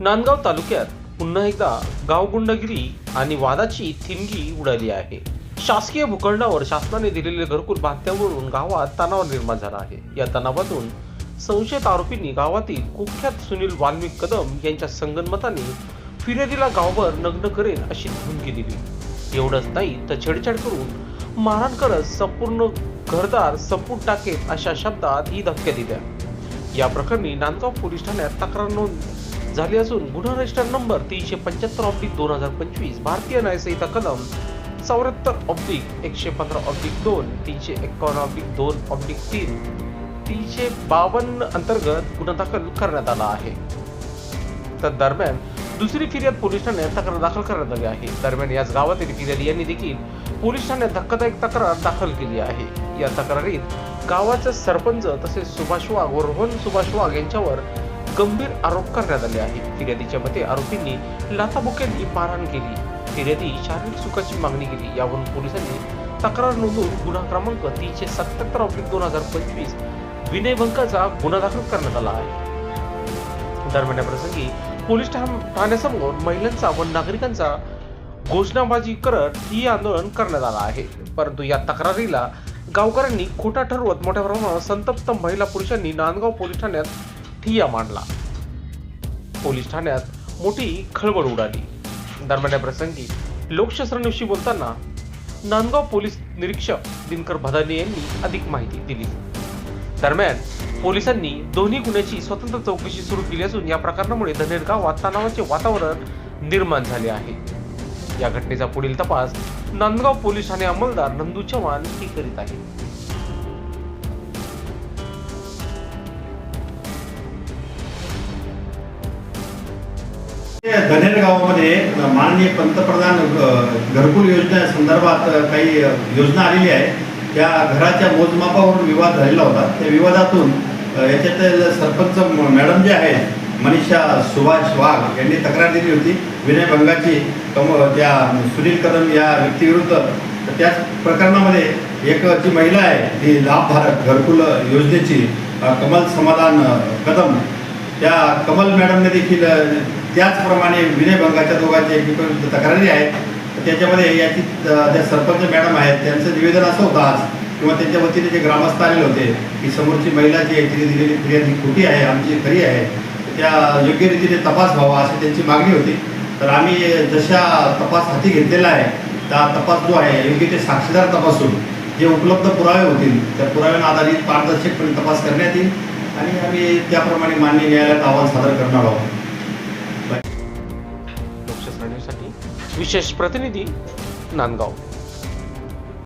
नांदगाव तालुक्यात पुन्हा एकदा गावगुंडगिरी आणि वादाची थिमगी उडाली आहे. शासकीय भूखंडावर शासनाने दिलेले घरकुल बांधत्यावरून गावात तणाव निर्माण झाला आहे. या तणावातून संशयित आरोपींनी गावातील कुख्यात सुनील वाल्मिक कदम यांच्या संगनमताने फिर्यादीला गावभर नग्न करेन अशी धमकी दिली. एवढंच नाही तर छेडछाड करून मारहाण करत संपूर्ण घरदार संपून टाकेत अशा शब्दात ही धमक्या दिल्या. या प्रकरणी नांदगाव पोलीस ठाण्यात तक्रार नोंद झाली असून गुन्हा रजिस्टर नंबर तीनशे पंच्याहत्तर ऑब्लिक दोन हजार पंचवीस भारतीय न्यायसंहिता कलम चौऱ्याहत्तर ऑब्लिक एकशे पंधरा ऑब्लिक दोन तीनशे एकावन्न ऑब्लिक दोन ऑब्लिक तीन तीनशे बावन्न अंतर्गत गुन्हा दाखल करण्यात आला आहे. तर दरम्यान दुसरी फिर्याद पोलीस ठाण्यात तक्रार दाखल करण्यात आली आहे. दरम्यान याच गावातील फिर्यादी यांनी देखील पोलीस ठाण्यात धक्कादायक तक्रार दाखल केली आहे. या तक्रारीत गावाचा सरपंच तसेच सुभाष वाघ व रोहन सुभाष वाघ यांच्यावर गंभीर आरोप करण्यात आले आहेत. फिर्यादीच्या मते आरोपींनी लाथाबुक्यांनी मारहाण केली. फिर्यादी शारीरिक सुखाची मागणी केली. यावरून पोलिसांनी तक्रार नोंदवून गुन्हा क्रमांक तीनशे सत्याहत्तर ऑब्लिक दोन हजार पंचवीस विनयभंगाचा गुन्हा दाखल करण्यात आला आहे. दरम्यान या प्रसंगी पोलीस ठाण्यासमोर महिलांचा व नागरिकांचा घोषणाबाजी करत ही आंदोलन करण्यात आलं आहे. परंतु या तक्रारीला गावकऱ्यांनी खोटा ठरवत मोठ्या प्रमाणावर संतप्त महिला पुरुषांनी नांदगाव पोलीस ठाण्यात ठिय्या मांडला. पोलीस ठाण्यात मोठी खळबळ उडाली. दरम्यान या प्रसंगी लोकशस्त्रांविषयी बोलताना नांदगाव पोलीस निरीक्षक दिनकर भदाने यांनी अधिक माहिती दिली. दरम्यान पोलिसांनी दोन्ही गुन्ह्याची स्वतंत्र चौकशी सुरू केली असून या प्रकरणामुळे धनेर गावात तणावाचे वातावरण निर्माण झाले आहे. या घटनेचा पुढील तपास नांदगाव पोलीस ठाणे अंमलदार नंदू चव्हाण हे करीत आहेत. धनेर गावामध्ये माननीय पंतप्रधान घरकुल योजने संदर्भात काही योजना आलेली आहे. त्या घराच्या मोजमापावरून विवाद झालेला होता. त्या विवादातून याच्यातील सरपंच मॅडम जे आहे मनीषा सुभाष वाघ यांनी तक्रार दिली होती. विनयभंगाची कम त्या सुनील कदम या व्यक्तीविरुद्ध. तर त्याच प्रकरणामध्ये एक जी महिला आहे ती लाभधारक घरकुल योजनेची कमल समाधान कदम. त्या कमल मॅडमने देखील त्याचप्रमाणे विनयभंगाच्या दोघांच्या एकीकडून तक्रारी आहेत. त्याच्यामध्ये याची त्या सरपंच मॅडम आहेत त्यांचं निवेदन असं होतं आज किंवा त्यांच्या वतीने जे ग्रामस्थ आलेले होते की समोरची महिला जी आहे तिने दिलेली फिर्याद ही खोटी आहे आमची खरी आहे त्या योग्य रीतीने तपास व्हावा अशी त्यांची मागणी होती. तर आम्ही जशा तपास हाती घेतलेला आहे त्या तपास जो आहे योग्य ते साक्षीदार तपासून जे उपलब्ध पुरावे होतील त्या पुराव्यांना आधारित पारदर्शकपणे तपास करण्यात येईल. आणि आम्ही त्याप्रमाणे मान्य न्यायालयात अहवाल सादर करणार आहोत. लोकशास्त्रांसाठी विशेष प्रतिनिधी नांदगाव.